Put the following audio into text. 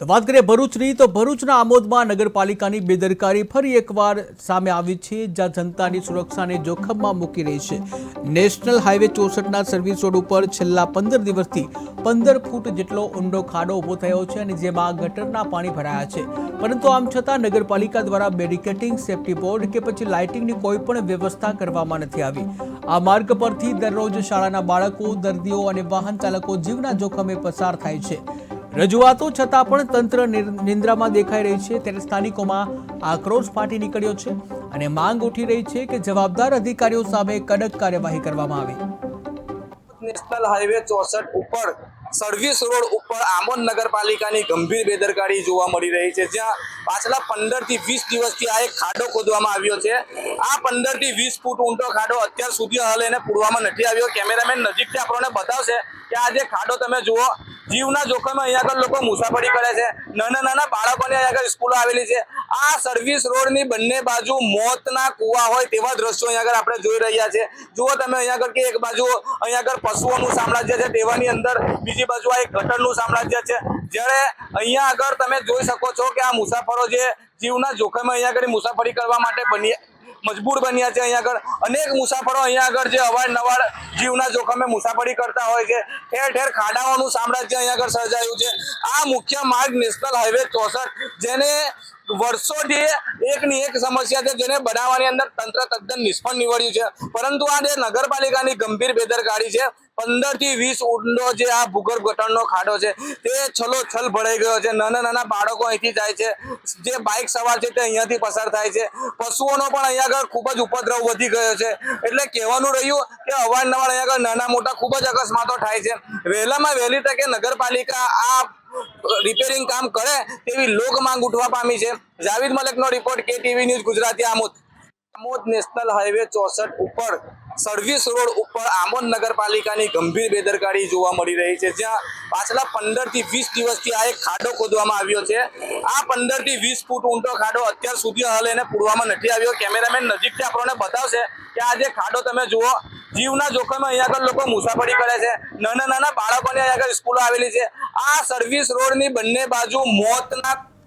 તો વાત કરીએ ભરૂચની, તો ભરૂચના આમોદમાં નગરપાલિકાની બેદરકારી ફરી એકવાર સામે આવી છે, જ્યાં જનતાની સુરક્ષાને જોખમમાં મૂકી રહી છે. નેશનલ હાઈવે ચોસઠના સર્વિસ રોડ ઉપર છેલ્લા પંદર દિવસથી પંદર ફૂટ જેટલો ઊંડો ખાડો ઊભો થયો છે અને જેમાં ગટરના પાણી ભરાયા છે. પરંતુ આમ છતાં નગરપાલિકા દ્વારા બેરિકેટિંગ સેફ્ટી બોર્ડ કે પછી લાઇટિંગની કોઈ પણ વ્યવસ્થા કરવામાં નથી આવી. આ માર્ગ પરથી દરરોજ શાળાના બાળકો, દર્દીઓ અને વાહન ચાલકો જીવના જોખમે પસાર થાય છે. રજૂઆતો છતાં પણ તંત્ર નિંદ્રામાં દેખાઈ રહી છે. ત્યારે સ્થાનિકોમાં આક્રોશ ફાટી નીકળ્યો છે અને માંગ ઉઠી રહી છે કે જવાબદાર અધિકારીઓ સામે કડક કાર્યવાહી કરવામાં આવે. નેશનલ હાઈવે ચોસઠ ઉપર, સર્વિસ રોડ ઉપર આમોદ નગરપાલિકાની ગંભીર બેદરકારી જોવા મળી રહી છે. જ્યાં પાછલા પંદરથી વીસ દિવસથી આ એક ખાડો ખોદવામાં આવ્યો છે. આ પંદરથી વીસ ફૂટ ઊંડો ખાડો અત્યાર સુધી હાલ એને પૂરવામાં નથી આવ્યો. કેમેરામેન નજીકથી આપણને બતાવશે કે આ જે ખાડો તમે જુઓ જીવના જોખમે અહીંયા આગળ લોકો મુસાફરી કરે છે. નાના નાના બાળકોની અહીંયા આગળ સ્કૂલો આવેલી છે. આ સર્વિસ રોડની બંને બાજુ મોતના કુવા હોય તેવા દ્રશ્યો અહીંયા આગળ આપણે જોઈ રહ્યા છે. જુઓ તમે અહીંયા આગળ કે એક બાજુ અહીંયા આગળ પશુઓનું સામ્રાજ્ય છે. તેવાની અંદર બીજી બાજુ આ એક ગટરનું સામ્રાજ્ય છે. જ્યારે અહીંયા આગળ તમે જોઈ શકો છો કે આ મુસાફરો જે જીવના જોખમે અહીંયા આગળ મુસાફરી કરવા માટે બની મજબૂર બન્યા છે અહીંયા આગળ. અનેક મુસાફરો અહીંયા આગળ જે અવારનવાર જીવના જોખમે મુસાફરી કરતા હોય છે. ઠેર ઠેર ખાડાઓનું સામ્રાજ્ય અહીંયા આગળ સર્જાયું છે. આ મુખ્ય માર્ગ નેશનલ હાઈવે ચોસઠ, જેને વર્ષોથી એકની એક સમસ્યા છે. જેને બનાવવાની અંદર તંત્ર તદ્દન નિષ્ફળ નીવડ્યું છે. પરંતુ આ જે નગરપાલિકાની ગંભીર બેદરકારી છે પંદરથી વીસ ઊંડો જે આ ભૂગર્ભ ગટરનો ખાડો છે, તે છલો છલ ભરાઈ ગયો છે. નાના નાના બાળકો અહીંથી જાય છે. જે બાઇક સવાર છે તે અહીંયાથી પસાર થાય છે. પશુઓનો પણ અહીંયા આગળ ખૂબ જ ઉપદ્રવ વધી ગયો છે. એટલે કહેવાનું રહ્યું કે અવારનવાર અહીંયા આગળ નાના મોટા ખૂબ જ અકસ્માતો થાય છે. વહેલામાં વહેલી તકે નગરપાલિકા આ રિપેરિંગ કામ કરે તેવી લોક માંગ ઉઠવા પામી છે. જાવિદ મલકનો રિપોર્ટ કે TV news Gujarati Amod. Amod national highway ચોસઠ ઉપર સર્વિસ રોડ ઉપર આમોદ નગરપાલિકાની ગંભીર બેદરકારી જોવા મળી રહી છે. જ્યાં પાછલા પંદરથી વીસ દિવસથી આ એક ખાડો ખોદવામાં આવ્યો છે. આ પંદરથી વીસ ફૂટ ઊંડો ખાડો અત્યાર સુધી હાલ એને પૂરવામાં નથી આવ્યો. કેમેરામેન નજીકથી આપણને બતાવશે કે આ જે ખાડો તમે જુઓ, જીવના જોખમે અહીંયા આગળ લોકો મુસાફરી કરે છે. નાના નાના બાળકોની અહીંયા આગળ સ્કૂલો આવેલી છે. આ સર્વિસ રોડની બંને બાજુ મોતના